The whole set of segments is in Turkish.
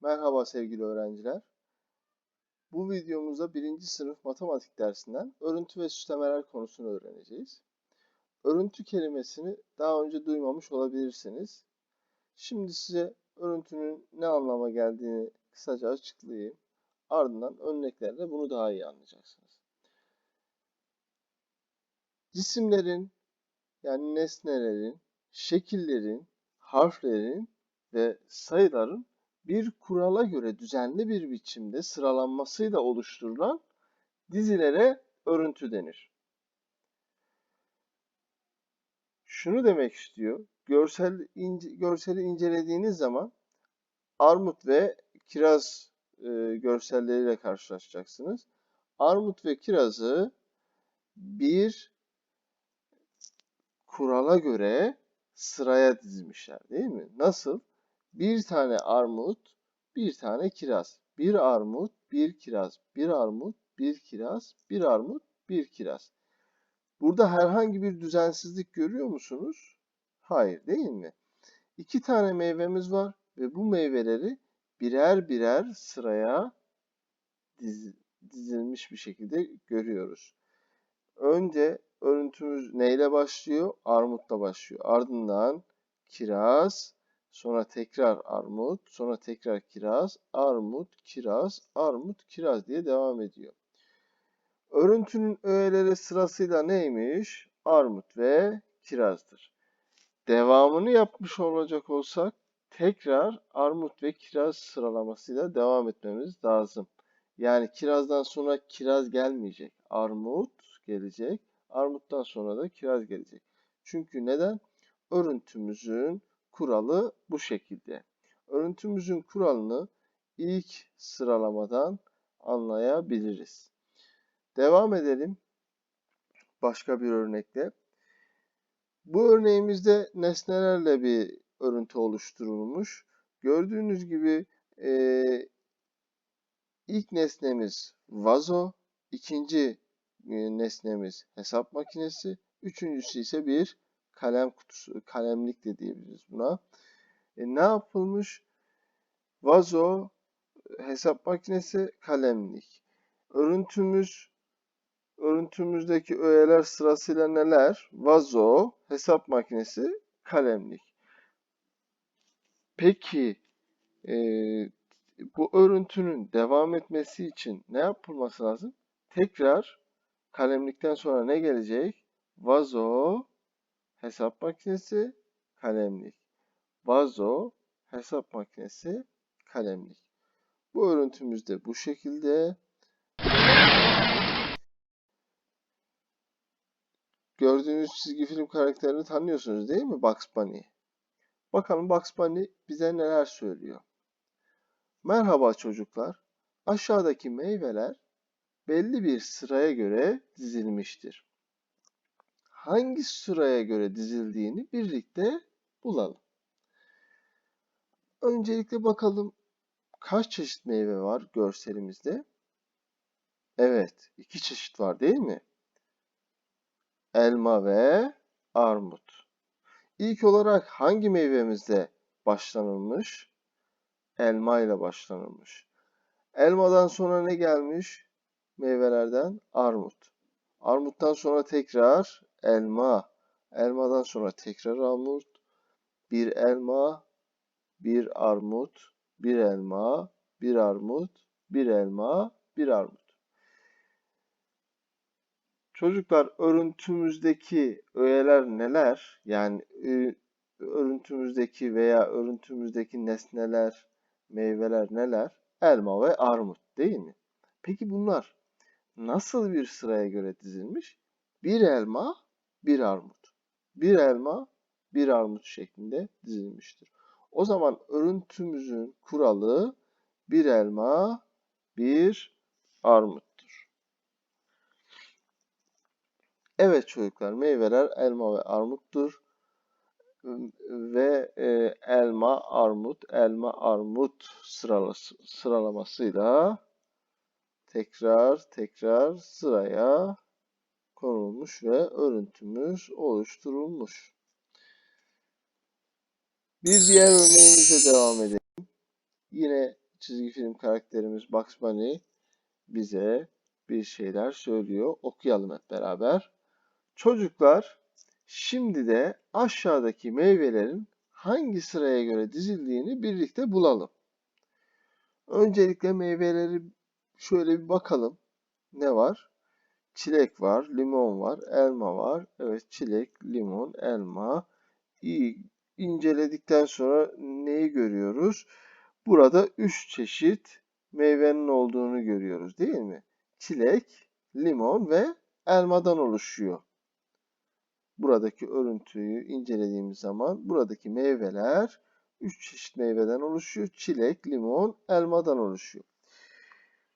Merhaba sevgili öğrenciler. Bu videomuzda birinci sınıf matematik dersinden örüntü ve süslemeler konusunu öğreneceğiz. Örüntü kelimesini daha önce duymamış olabilirsiniz. Şimdi size örüntünün ne anlama geldiğini kısaca açıklayayım. Ardından örneklerle bunu daha iyi anlayacaksınız. Cisimlerin yani nesnelerin, şekillerin, harflerin ve sayıların bir kurala göre düzenli bir biçimde sıralanmasıyla oluşturulan dizilere örüntü denir. Şunu demek istiyor. Görsel ince, görseli incelediğiniz zaman armut ve kiraz e, görselleriyle karşılaşacaksınız. Armut ve kirazı bir kurala göre sıraya dizmişler değil mi? Nasıl? Bir tane armut, bir tane kiraz. Bir armut, bir kiraz. Bir armut, bir kiraz. Bir armut, bir kiraz. Burada herhangi bir düzensizlik görüyor musunuz? Hayır değil mi? İki tane meyvemiz var ve bu meyveleri birer birer sıraya diz, dizilmiş bir şekilde görüyoruz. Önce örüntümüz neyle başlıyor? Armutla başlıyor. Ardından kiraz, sonra tekrar armut, sonra tekrar kiraz, armut, kiraz, armut, kiraz diye devam ediyor. Örüntünün öğeleri sırasıyla neymiş? Armut ve kirazdır. Devamını yapmış olacak olsak tekrar armut ve kiraz sıralamasıyla devam etmemiz lazım. Yani kirazdan sonra kiraz gelmeyecek. Armut gelecek. Armuttan sonra da kiraz gelecek. Çünkü neden? Örüntümüzün kuralı bu şekilde. Örüntümüzün kuralını ilk sıralamadan anlayabiliriz. Devam edelim başka bir örnekle. Bu örneğimizde nesnelerle bir örüntü oluşturulmuş. Gördüğünüz gibi e, ilk nesnemiz vazo, ikinci nesnemiz hesap makinesi, üçüncüsü ise bir kalem kutusu, kalemlik de diyebiliriz buna. E, ne yapılmış? Vazo, hesap makinesi, kalemlik. Örüntümüz, örüntümüzdeki öğeler sırasıyla neler? Vazo, hesap makinesi, kalemlik. Peki e, bu örüntünün devam etmesi için ne yapılması lazım? Tekrar kalemlikten sonra ne gelecek? Vazo, hesap makinesi, kalemlik. Vazo, hesap makinesi, kalemlik. Bu örüntümüz de bu şekilde. Gördüğünüz çizgi film karakterini tanıyorsunuz değil mi? Bugs Bunny. Bakalım Bugs Bunny bize neler söylüyor. Merhaba çocuklar. Aşağıdaki meyveler belli bir sıraya göre dizilmiştir. Hangi sıraya göre dizildiğini birlikte bulalım. Öncelikle bakalım kaç çeşit meyve var görselimizde? Evet, iki çeşit var değil mi? Elma ve armut. İlk olarak hangi meyvemizde başlanılmış? Elma ile başlanılmış. Elmadan sonra ne gelmiş? Meyvelerden armut. Armuttan sonra tekrar elma. Elmadan sonra tekrar armut. Bir elma, bir armut, bir elma, bir armut, bir elma, bir armut. Çocuklar örüntümüzdeki öğeler neler? Yani örüntümüzdeki veya örüntümüzdeki nesneler, meyveler neler? Elma ve armut değil mi? Peki bunlar nasıl bir sıraya göre dizilmiş? Bir elma, bir armut. Bir elma, bir armut şeklinde dizilmiştir. O zaman örüntümüzün kuralı bir elma, bir armuttur. Evet çocuklar meyveler elma ve armuttur. Ve e, elma, armut, elma, armut sıralası, sıralamasıyla tekrar tekrar sıraya konulmuş ve örüntümüz oluşturulmuş. Bir diğer örneğimize devam edelim. Yine çizgi film karakterimiz Bugs Bunny bize bir şeyler söylüyor. Okuyalım hep beraber. Çocuklar, şimdi de aşağıdaki meyvelerin hangi sıraya göre dizildiğini birlikte bulalım. Öncelikle meyveleri şöyle bir bakalım. Ne var? Çilek var, limon var, elma var. Evet, çilek, limon, elma. İyi inceledikten sonra neyi görüyoruz? Burada üç çeşit meyvenin olduğunu görüyoruz değil mi? Çilek, limon ve elmadan oluşuyor. Buradaki örüntüyü incelediğimiz zaman buradaki meyveler üç çeşit meyveden oluşuyor. Çilek, limon, elmadan oluşuyor.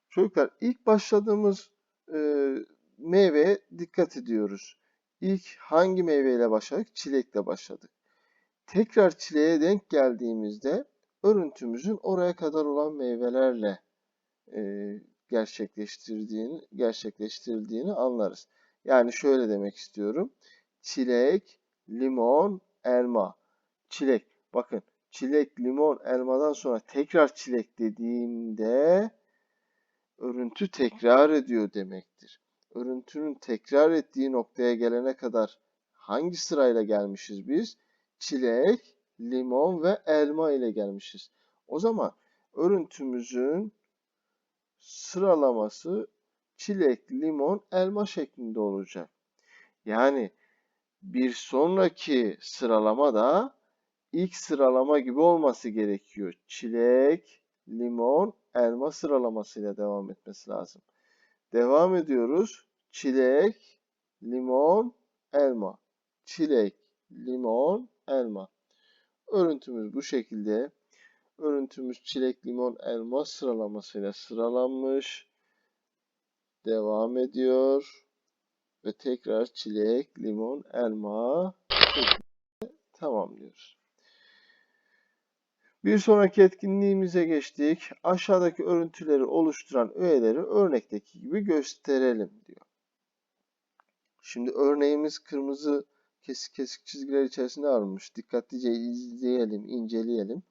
Çocuklar ilk başladığımız e, meyveye dikkat ediyoruz. İlk hangi meyveyle başladık? Çilekle başladık. Tekrar çileğe denk geldiğimizde örüntümüzün oraya kadar olan meyvelerle e, gerçekleştirdiğini gerçekleştirdiğini anlarız. Yani şöyle demek istiyorum. Çilek, limon, elma. Çilek. Bakın çilek, limon, elmadan sonra tekrar çilek dediğimde örüntü tekrar ediyor demektir. Örüntünün tekrar ettiği noktaya gelene kadar hangi sırayla gelmişiz biz? Çilek, limon ve elma ile gelmişiz. O zaman örüntümüzün sıralaması çilek, limon, elma şeklinde olacak. Yani bir sonraki sıralama da ilk sıralama gibi olması gerekiyor. Çilek, limon, elma sıralamasıyla devam etmesi lazım. Devam ediyoruz. Çilek, limon, elma. Çilek, limon, elma. Örüntümüz bu şekilde. Örüntümüz çilek, limon, elma sıralamasıyla sıralanmış. Devam ediyor. Ve tekrar çilek, limon, elma tamamlıyoruz. Bir sonraki etkinliğimize geçtik. Aşağıdaki örüntüleri oluşturan öğeleri örnekteki gibi gösterelim diyor. Şimdi örneğimiz kırmızı kesik kesik çizgiler içerisinde alınmış. Dikkatlice izleyelim, inceleyelim.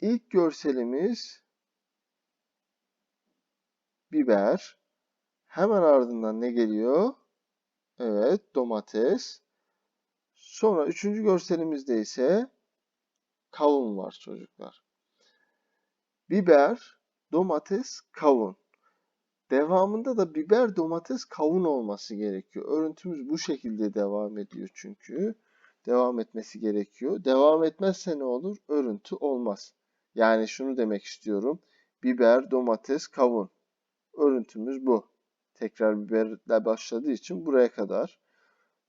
İlk görselimiz biber. Hemen ardından ne geliyor? Evet, domates. Sonra üçüncü görselimizde ise kavun var çocuklar. Biber, domates, kavun. Devamında da biber, domates, kavun olması gerekiyor. Örüntümüz bu şekilde devam ediyor çünkü. Devam etmesi gerekiyor. Devam etmezse ne olur? Örüntü olmaz. Yani şunu demek istiyorum. Biber, domates, kavun. Örüntümüz bu. Tekrar biberle başladığı için buraya kadar.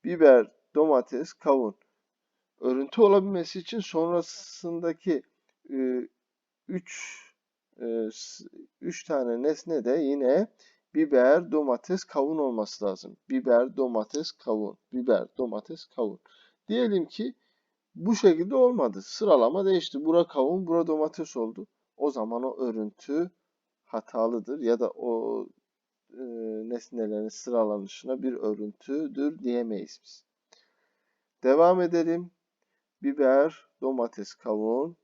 Biber, domates, kavun. Örüntü olabilmesi için sonrasındaki 3 e, 3 e, tane nesne de yine biber, domates, kavun olması lazım. Biber, domates, kavun. Biber, domates, kavun. Diyelim ki bu şekilde olmadı. Sıralama değişti. Bura kavun, bura domates oldu. O zaman o örüntü hatalıdır ya da o e, nesnelerin sıralanışına bir örüntüdür diyemeyiz biz. Devam edelim. Biber, domates, kavun.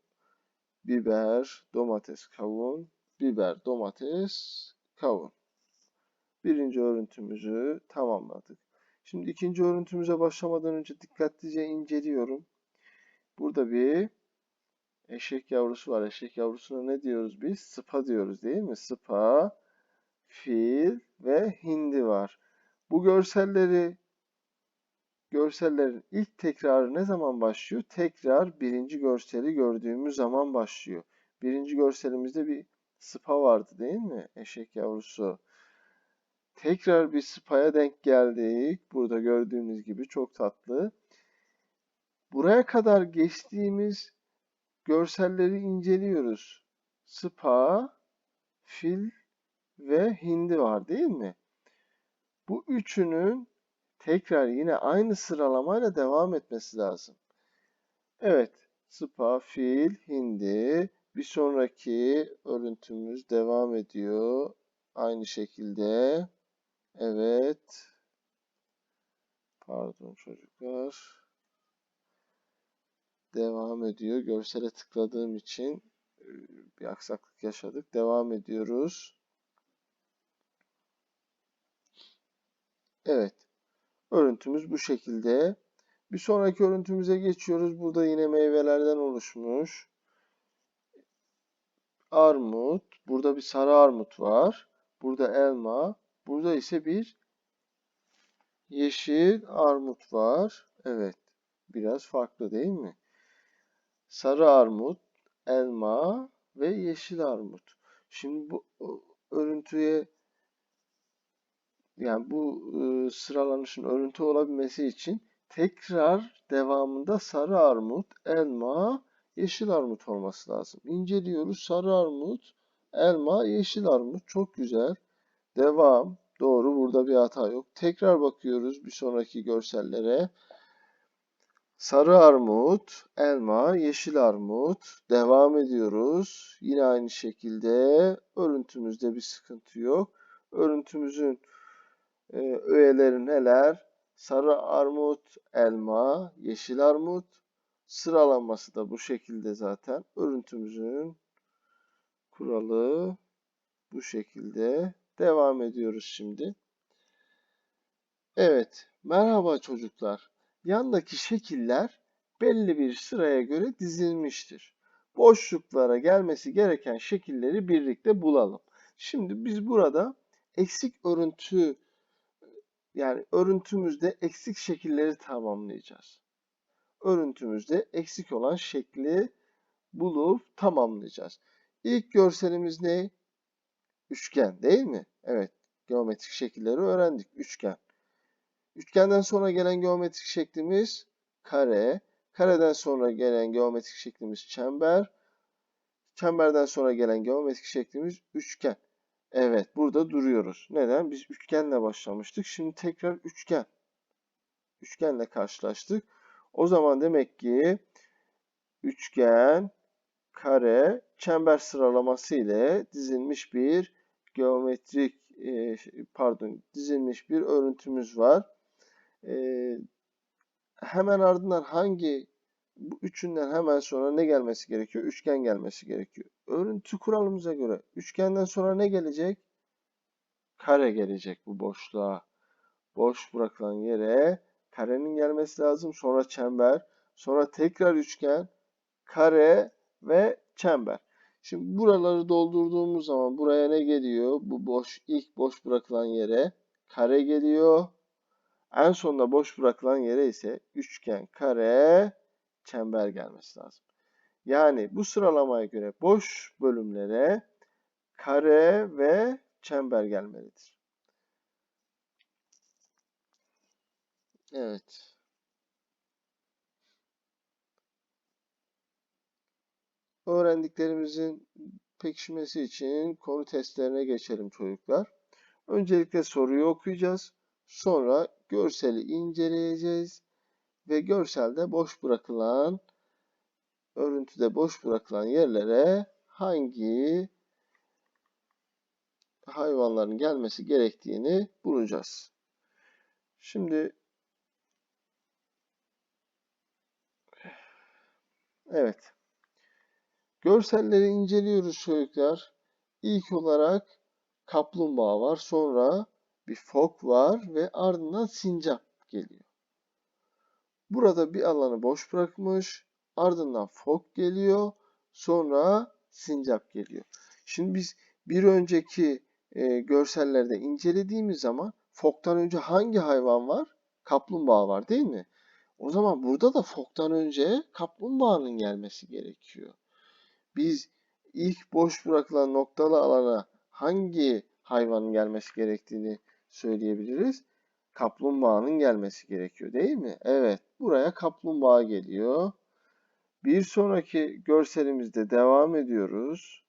Biber, domates, kavun. Biber, domates, kavun. Birinci örüntümüzü tamamladık. Şimdi ikinci örüntümüze başlamadan önce dikkatlice inceliyorum. Burada bir eşek yavrusu var. Eşek yavrusuna ne diyoruz biz? Sıpa diyoruz değil mi? Sıpa, fil ve hindi var. Bu görselleri görsellerin ilk tekrarı ne zaman başlıyor? Tekrar birinci görseli gördüğümüz zaman başlıyor. Birinci görselimizde bir sıpa vardı değil mi? Eşek yavrusu. Tekrar bir spa'ya denk geldik. Burada gördüğünüz gibi çok tatlı. Buraya kadar geçtiğimiz görselleri inceliyoruz. Spa, fil ve hindi var değil mi? Bu üçünün tekrar yine aynı sıralamayla devam etmesi lazım. Evet, spa, fil, hindi. Bir sonraki örüntümüz devam ediyor. Aynı şekilde. Evet. Pardon çocuklar. Devam ediyor. Görsele tıkladığım için bir aksaklık yaşadık. Devam ediyoruz. Evet. Örüntümüz bu şekilde. Bir sonraki örüntümüze geçiyoruz. Burada yine meyvelerden oluşmuş. Armut. Burada bir sarı armut var. Burada elma. Burada ise bir yeşil armut var. Evet. Biraz farklı değil mi? Sarı armut, elma ve yeşil armut. Şimdi bu örüntüye yani bu e, sıralanışın örüntü olabilmesi için tekrar devamında sarı armut, elma, yeşil armut olması lazım. İnceliyoruz. Sarı armut, elma, yeşil armut. Çok güzel. Devam. Doğru. Burada bir hata yok. Tekrar bakıyoruz bir sonraki görsellere. Sarı armut, elma, yeşil armut. Devam ediyoruz. Yine aynı şekilde örüntümüzde bir sıkıntı yok. Örüntümüzün e, öğeleri neler? Sarı armut, elma, yeşil armut. Sıralanması da bu şekilde zaten. Örüntümüzün kuralı bu şekilde. Devam ediyoruz şimdi. Evet, merhaba çocuklar. Yandaki şekiller belli bir sıraya göre dizilmiştir. Boşluklara gelmesi gereken şekilleri birlikte bulalım. Şimdi biz burada eksik örüntü yani örüntümüzde eksik şekilleri tamamlayacağız. Örüntümüzde eksik olan şekli bulup tamamlayacağız. İlk görselimiz ne? Üçgen değil mi? Evet. Geometrik şekilleri öğrendik. Üçgen. Üçgenden sonra gelen geometrik şeklimiz kare. Kareden sonra gelen geometrik şeklimiz çember. Çemberden sonra gelen geometrik şeklimiz üçgen. Evet, burada duruyoruz. Neden? Biz üçgenle başlamıştık. Şimdi tekrar üçgen. Üçgenle karşılaştık. O zaman demek ki üçgen, kare, çember sıralaması ile dizilmiş bir geometrik e, pardon dizilmiş bir örüntümüz var. E, hemen ardından hangi bu üçünden hemen sonra ne gelmesi gerekiyor? Üçgen gelmesi gerekiyor. Örüntü kuralımıza göre üçgenden sonra ne gelecek? Kare gelecek bu boşluğa. Boş bırakılan yere karenin gelmesi lazım. Sonra çember. Sonra tekrar üçgen. Kare ve çember. Şimdi buraları doldurduğumuz zaman buraya ne geliyor? Bu boş ilk boş bırakılan yere kare geliyor. En sonunda boş bırakılan yere ise üçgen, kare, çember gelmesi lazım. Yani bu sıralamaya göre boş bölümlere kare ve çember gelmelidir. Evet. Öğrendiklerimizin pekişmesi için konu testlerine geçelim çocuklar. Öncelikle soruyu okuyacağız. Sonra görseli inceleyeceğiz ve görselde boş bırakılan örüntüde boş bırakılan yerlere hangi hayvanların gelmesi gerektiğini bulacağız. Şimdi evet. Görselleri inceliyoruz çocuklar. İlk olarak kaplumbağa var. Sonra bir fok var ve ardından sincap geliyor. Burada bir alanı boş bırakmış. Ardından fok geliyor. Sonra sincap geliyor. Şimdi biz bir önceki e, görsellerde incelediğimiz zaman foktan önce hangi hayvan var? Kaplumbağa var değil mi? O zaman burada da foktan önce kaplumbağanın gelmesi gerekiyor. Biz ilk boş bırakılan noktalı alana hangi hayvanın gelmesi gerektiğini söyleyebiliriz. Kaplumbağanın gelmesi gerekiyor değil mi? Evet. Buraya kaplumbağa geliyor. Bir sonraki görselimizde devam ediyoruz.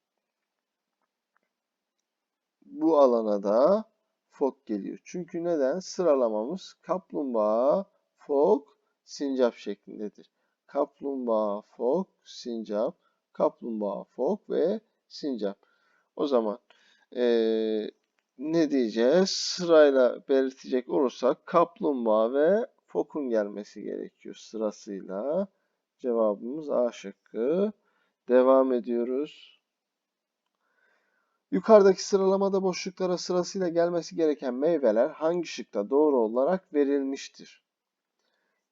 Bu alana da fok geliyor. Çünkü neden? Sıralamamız kaplumbağa, fok, sincap şeklindedir. Kaplumbağa, fok, sincap, kaplumbağa, fok ve sincap. O zaman ee, ne diyeceğiz? Sırayla belirtecek olursak kaplumbağa ve fokun gelmesi gerekiyor sırasıyla. Cevabımız A şıkkı. Devam ediyoruz. Yukarıdaki sıralamada boşluklara sırasıyla gelmesi gereken meyveler hangi şıkta doğru olarak verilmiştir?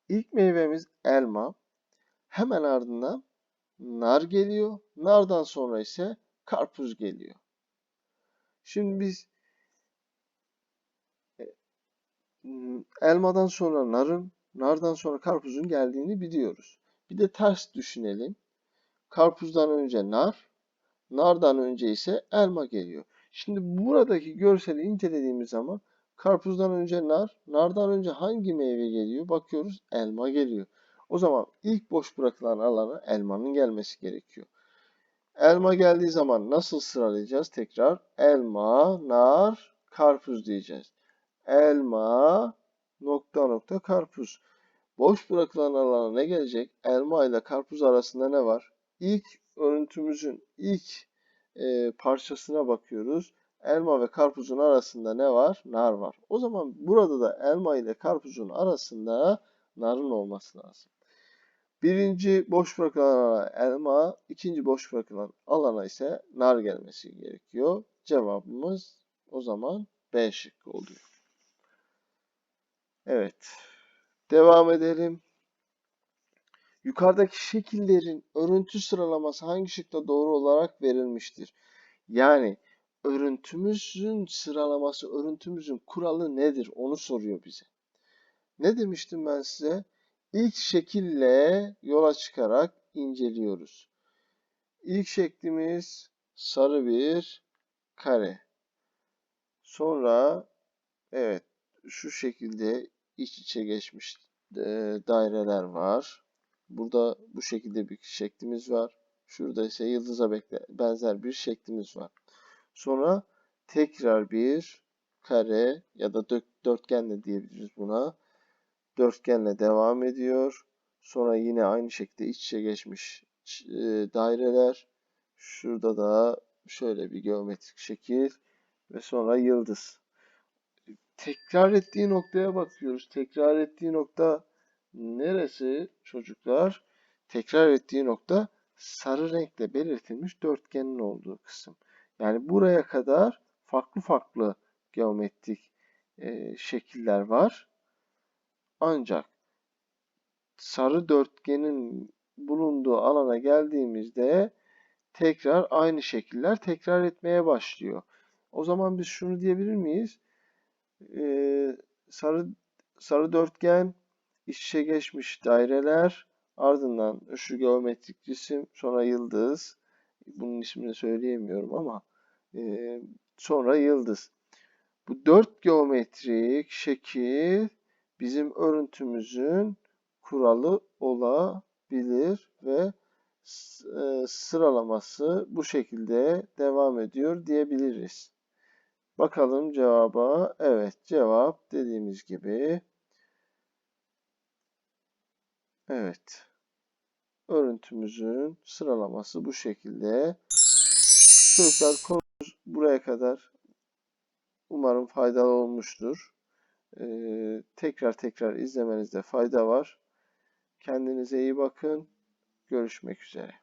İlk meyvemiz elma. Hemen ardından nar geliyor. Nardan sonra ise karpuz geliyor. Şimdi biz e, elmadan sonra narın, nardan sonra karpuzun geldiğini biliyoruz. Bir de ters düşünelim. Karpuzdan önce nar, nardan önce ise elma geliyor. Şimdi buradaki görseli incelediğimiz zaman karpuzdan önce nar, nardan önce hangi meyve geliyor? Bakıyoruz elma geliyor. O zaman ilk boş bırakılan alana elmanın gelmesi gerekiyor. Elma geldiği zaman nasıl sıralayacağız? Tekrar elma, nar, karpuz diyeceğiz. Elma, nokta nokta karpuz. Boş bırakılan alana ne gelecek? Elma ile karpuz arasında ne var? İlk örüntümüzün ilk e, parçasına bakıyoruz. Elma ve karpuzun arasında ne var? Nar var. O zaman burada da elma ile karpuzun arasında narın olması lazım. Birinci boş bırakılan alana elma, ikinci boş bırakılan alana ise nar gelmesi gerekiyor. Cevabımız o zaman B şıkkı oluyor. Evet. Devam edelim. Yukarıdaki şekillerin örüntü sıralaması hangi şıkta doğru olarak verilmiştir? Yani örüntümüzün sıralaması, örüntümüzün kuralı nedir? Onu soruyor bize. Ne demiştim ben size? İlk şekille yola çıkarak inceliyoruz. İlk şeklimiz sarı bir kare. Sonra evet şu şekilde iç içe geçmiş e, daireler var. Burada bu şekilde bir şeklimiz var. Şurada ise yıldıza benzer bir şeklimiz var. Sonra tekrar bir kare ya da dörtgen de diyebiliriz buna. Dörtgenle devam ediyor. Sonra yine aynı şekilde iç içe geçmiş e, daireler. Şurada da şöyle bir geometrik şekil ve sonra yıldız. Tekrar ettiği noktaya bakıyoruz. Tekrar ettiği nokta neresi çocuklar? Tekrar ettiği nokta sarı renkle belirtilmiş dörtgenin olduğu kısım. Yani buraya kadar farklı farklı geometrik e, şekiller var. Ancak sarı dörtgenin bulunduğu alana geldiğimizde tekrar aynı şekiller tekrar etmeye başlıyor. O zaman biz şunu diyebilir miyiz? Ee, sarı sarı dörtgen iç içe geçmiş daireler ardından şu geometrik cisim sonra yıldız bunun ismini söyleyemiyorum ama e, sonra yıldız. Bu dört geometrik şekil bizim örüntümüzün kuralı olabilir ve e, sıralaması bu şekilde devam ediyor diyebiliriz. Bakalım cevaba. Evet cevap dediğimiz gibi. Evet. Örüntümüzün sıralaması bu şekilde. Çocuklar konumuz buraya kadar umarım faydalı olmuştur. Ee, tekrar tekrar izlemenizde fayda var. Kendinize iyi bakın. Görüşmek üzere.